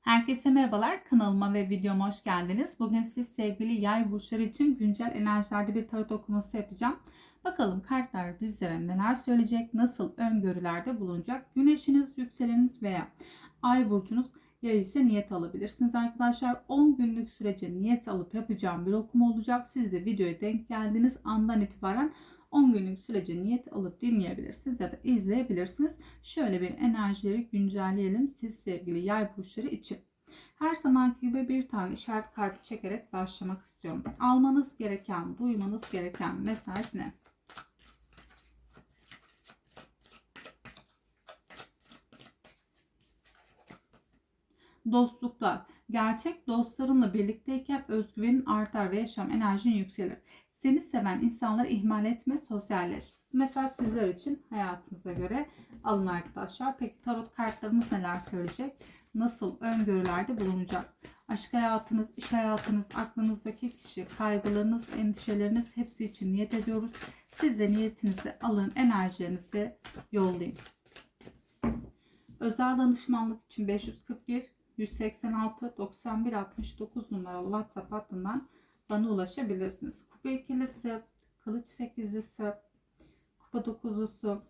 Herkese merhabalar. Kanalıma ve videoma hoş geldiniz. Bugün siz sevgili yay burçları için güncel enerjilerde bir tarot okuması yapacağım. Bakalım kartlar bizlere neler söyleyecek, nasıl öngörülerde bulunacak. Güneşiniz, yükseleniniz veya ay burcunuz yay ise niyet alabilirsiniz arkadaşlar. 10 günlük sürece niyet alıp yapacağım bir okuma olacak. Siz de videoya denk geldiğiniz andan itibaren 10 günlük sürece niyet alıp dinleyebilirsiniz ya da izleyebilirsiniz. Şöyle bir enerjileri güncelleyelim siz sevgili yay burçları için. Her zamanki gibi bir tane işaret kartı çekerek başlamak istiyorum. Almanız gereken, duymanız gereken mesaj ne? Dostluklar. Gerçek dostlarınla birlikteyken özgüvenin artar ve yaşam enerjin yükselir. Seni seven insanları ihmal etme, sosyalleş. Mesaj sizler için hayatınıza göre alın arkadaşlar. Peki tarot kartlarımız neler söyleyecek? Nasıl öngörülerde bulunacak? Aşk hayatınız, iş hayatınız, aklınızdaki kişi, kaygılarınız, endişeleriniz hepsi için niyet ediyoruz. Siz de niyetinizi alın, enerjilerinizi yollayın. Özel danışmanlık için 541 186 91 69 numaralı WhatsApp hattından bana ulaşabilirsiniz. Kupa ikilisi, kılıç sekizlisi, kupa dokuzlusu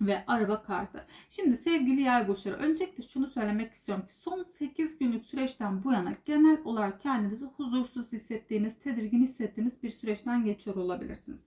ve araba kartı. Şimdi sevgili yay burçları öncelikle şunu söylemek istiyorum ki son 8 günlük süreçten bu yana genel olarak kendinizi huzursuz hissettiğiniz, tedirgin hissettiğiniz bir süreçten geçiyor olabilirsiniz.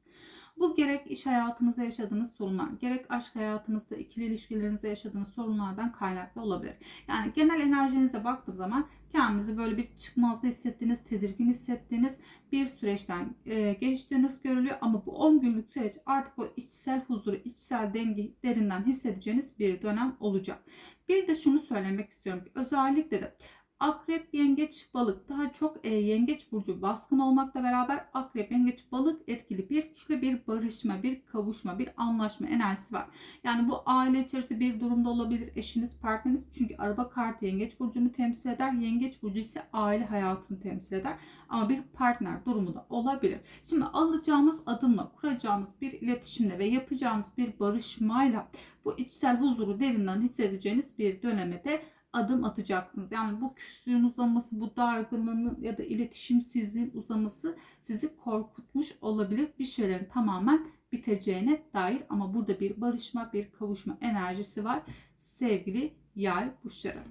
Bu gerek iş hayatınızda yaşadığınız sorunlar, gerek aşk hayatınızda, ikili ilişkilerinizde yaşadığınız sorunlardan kaynaklı olabilir. Yani genel enerjinize baktığım zaman kendinizi böyle bir çıkmazda hissettiğiniz, tedirgin hissettiğiniz bir süreçten e, geçtiğiniz görülüyor. Ama bu 10 günlük süreç artık o içsel huzuru, içsel dengi derinden hissedeceğiniz bir dönem olacak. Bir de şunu söylemek istiyorum ki özellikle de Akrep, yengeç, balık daha çok e, yengeç burcu baskın olmakla beraber akrep, yengeç, balık etkili bir kişiyle bir barışma, bir kavuşma, bir anlaşma enerjisi var. Yani bu aile içerisinde bir durumda olabilir eşiniz, partneriniz. Çünkü araba kartı yengeç burcunu temsil eder. Yengeç burcu ise aile hayatını temsil eder. Ama bir partner durumu da olabilir. Şimdi alacağınız adımla, kuracağınız bir iletişimle ve yapacağınız bir barışmayla bu içsel huzuru derinden hissedeceğiniz bir döneme de adım atacaksınız. Yani bu küslüğün uzaması, bu dargınlığın ya da iletişimsizliğin uzaması sizi korkutmuş olabilir. Bir şeylerin tamamen biteceğine dair ama burada bir barışma, bir kavuşma enerjisi var. Sevgili yay burçları.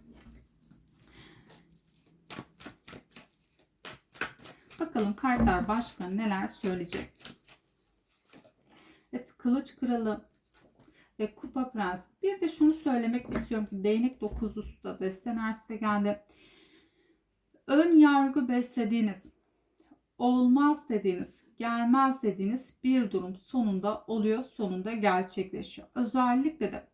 Bakalım kartlar başka neler söyleyecek. Evet, kılıç kralı ve Kupa Prens. Bir de şunu söylemek istiyorum ki değnek dokuzlusu da destener geldi. Ön yargı beslediğiniz, olmaz dediğiniz, gelmez dediğiniz bir durum sonunda oluyor, sonunda gerçekleşiyor. Özellikle de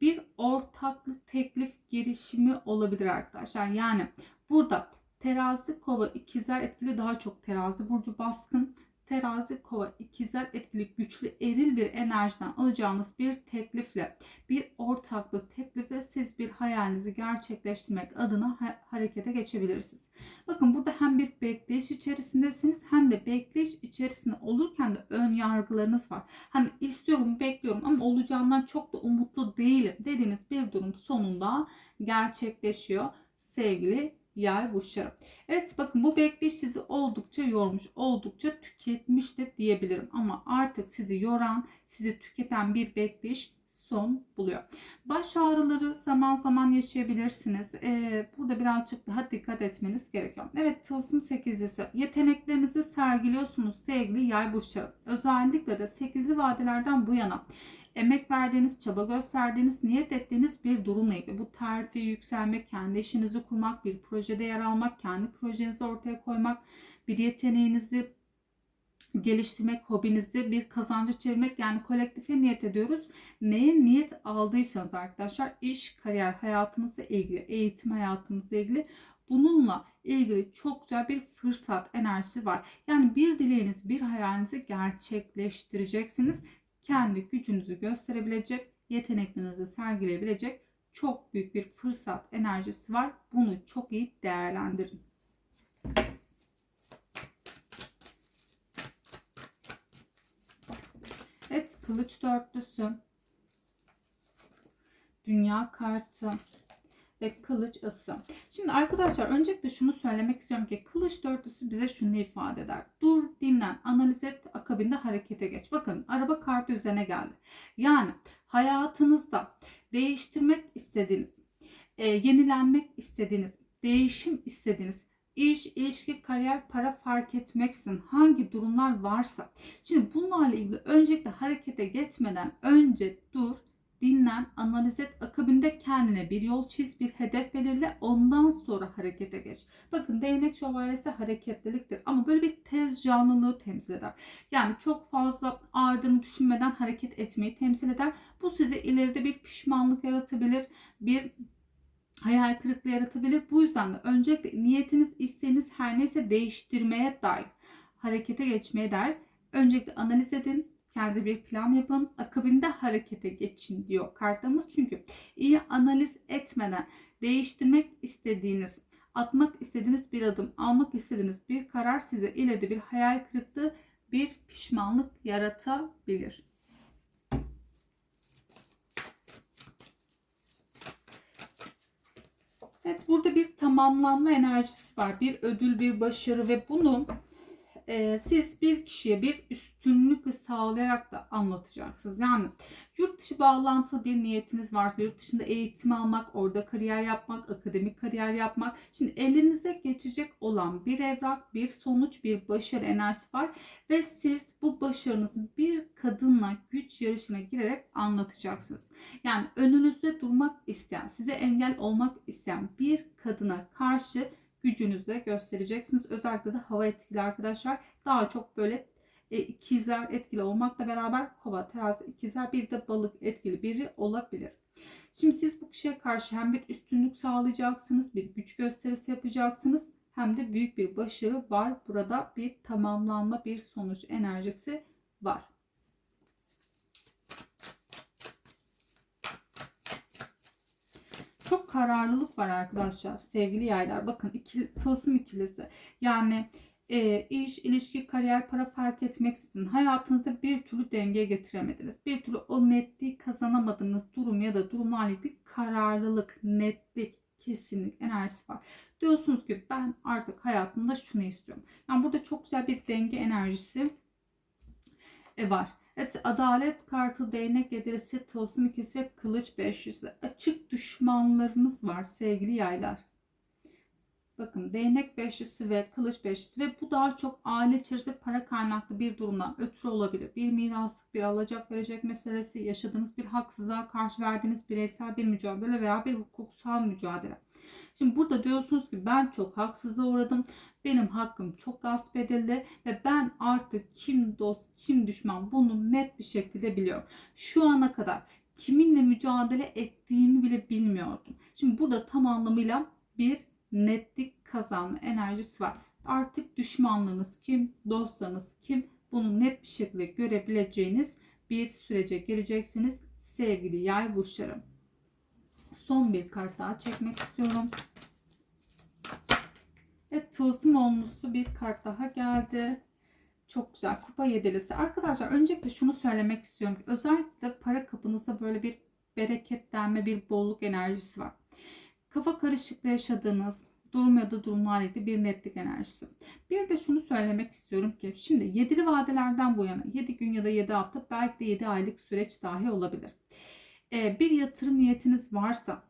bir ortaklık teklif girişimi olabilir arkadaşlar. Yani burada terazi kova ikizler etkili daha çok terazi burcu baskın terazi kova ikizler etkili güçlü eril bir enerjiden alacağınız bir teklifle bir ortaklık teklifle siz bir hayalinizi gerçekleştirmek adına ha- harekete geçebilirsiniz. Bakın burada hem bir bekleyiş içerisindesiniz hem de bekleyiş içerisinde olurken de ön yargılarınız var. Hani istiyorum bekliyorum ama olacağından çok da umutlu değilim dediğiniz bir durum sonunda gerçekleşiyor sevgili yay burçları. Evet bakın bu bekleyiş sizi oldukça yormuş, oldukça tüketmiş de diyebilirim. Ama artık sizi yoran, sizi tüketen bir bekleyiş son buluyor. Baş ağrıları zaman zaman yaşayabilirsiniz. Ee, burada birazcık daha dikkat etmeniz gerekiyor. Evet tılsım 8'lisi. Yeteneklerinizi sergiliyorsunuz sevgili yay burçları. Özellikle de 8'li vadelerden bu yana emek verdiğiniz, çaba gösterdiğiniz, niyet ettiğiniz bir durumla ilgili. Bu terfi, yükselmek, kendi işinizi kurmak, bir projede yer almak, kendi projenizi ortaya koymak, bir yeteneğinizi geliştirmek, hobinizi bir kazancı çevirmek yani kolektife niyet ediyoruz. Neye niyet aldıysanız arkadaşlar iş, kariyer hayatınızla ilgili, eğitim hayatınızla ilgili bununla ilgili çok güzel bir fırsat enerjisi var. Yani bir dileğiniz, bir hayalinizi gerçekleştireceksiniz kendi gücünüzü gösterebilecek, yeteneklerinizi sergileyebilecek çok büyük bir fırsat enerjisi var. Bunu çok iyi değerlendirin. Evet, kılıç dörtlüsü. Dünya kartı ve kılıç ısı. Şimdi arkadaşlar öncelikle şunu söylemek istiyorum ki kılıç dörtlüsü bize şunu ifade eder. Dur, dinlen, analiz et, akabinde harekete geç. Bakın araba kartı üzerine geldi. Yani hayatınızda değiştirmek istediğiniz, e, yenilenmek istediğiniz, değişim istediğiniz, iş, ilişki, kariyer, para fark etmeksizin hangi durumlar varsa. Şimdi bunlarla ilgili öncelikle harekete geçmeden önce dur, dinlen, analiz et, akabinde kendine bir yol çiz, bir hedef belirle, ondan sonra harekete geç. Bakın değnek şövalyesi hareketliliktir ama böyle bir tez canlılığı temsil eder. Yani çok fazla ardını düşünmeden hareket etmeyi temsil eder. Bu size ileride bir pişmanlık yaratabilir, bir hayal kırıklığı yaratabilir. Bu yüzden de öncelikle niyetiniz, isteğiniz her neyse değiştirmeye dair, harekete geçmeye dair öncelikle analiz edin, kendinize bir plan yapın. Akabinde harekete geçin diyor kartlarımız. Çünkü iyi analiz etmeden değiştirmek istediğiniz, atmak istediğiniz bir adım, almak istediğiniz bir karar size ileride bir hayal kırıklığı, bir pişmanlık yaratabilir. Evet burada bir tamamlanma enerjisi var. Bir ödül, bir başarı ve bunu e, siz bir kişiye bir üstünlükle sağlayarak da anlatacaksınız. Yani yurt dışı bağlantılı bir niyetiniz varsa yurt dışında eğitim almak, orada kariyer yapmak, akademik kariyer yapmak. Şimdi elinize geçecek olan bir evrak, bir sonuç, bir başarı enerjisi var ve siz bu başarınızı bir kadınla güç yarışına girerek anlatacaksınız. Yani önünüzde durmak isteyen, size engel olmak isteyen bir kadına karşı gücünüzle göstereceksiniz. Özellikle de hava etkili arkadaşlar. Daha çok böyle e, ikizler etkili olmakla beraber kova, terazi, ikizler bir de balık etkili biri olabilir. Şimdi siz bu kişiye karşı hem bir üstünlük sağlayacaksınız, bir güç gösterisi yapacaksınız hem de büyük bir başarı var. Burada bir tamamlanma, bir sonuç enerjisi var. Çok kararlılık var arkadaşlar sevgili yaylar. Bakın iki, tılsım ikilisi. Yani e, iş, ilişki, kariyer, para fark etmeksizin hayatınızda bir türlü denge getiremediniz. Bir türlü o netliği kazanamadığınız durum ya da durumlarla ilgili kararlılık, netlik, kesinlik enerjisi var. Diyorsunuz ki ben artık hayatımda şunu istiyorum. Yani burada çok güzel bir denge enerjisi e, var. Evet adalet kartı, değnek yedilisi, tılsım ikisi ve kılıç beşlisi. Açık düşmanlarınız var sevgili yaylar. Bakın değnek beşlisi ve kılıç beşlisi ve bu daha çok aile içerisinde para kaynaklı bir durumdan ötürü olabilir. Bir miraslık, bir alacak verecek meselesi, yaşadığınız bir haksızlığa karşı verdiğiniz bireysel bir mücadele veya bir hukuksal mücadele. Şimdi burada diyorsunuz ki ben çok haksızlığa uğradım. Benim hakkım çok gasp edildi ve ben artık kim dost, kim düşman bunu net bir şekilde biliyorum. Şu ana kadar kiminle mücadele ettiğimi bile bilmiyordum. Şimdi burada tam anlamıyla bir netlik kazanma enerjisi var. Artık düşmanlığınız kim, dostlarınız kim bunu net bir şekilde görebileceğiniz bir sürece gireceksiniz sevgili yay burçlarım. Son bir kart daha çekmek istiyorum. Evet tılsım olmuşsu bir kart daha geldi. Çok güzel. Kupa yedilisi. Arkadaşlar öncelikle şunu söylemek istiyorum. Özellikle para kapınızda böyle bir bereketlenme, bir bolluk enerjisi var. Kafa karışıklığı yaşadığınız durum ya da durumlarla ilgili bir netlik enerjisi. Bir de şunu söylemek istiyorum ki şimdi yedili vadelerden bu yana 7 gün ya da 7 hafta belki de 7 aylık süreç dahi olabilir. Ee, bir yatırım niyetiniz varsa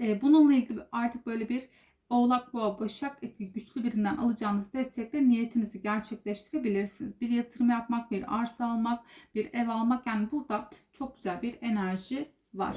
e, bununla ilgili artık böyle bir Oğlak, Boğa, Başak etki güçlü birinden alacağınız destekle niyetinizi gerçekleştirebilirsiniz. Bir yatırım yapmak, bir arsa almak, bir ev almak yani burada çok güzel bir enerji var.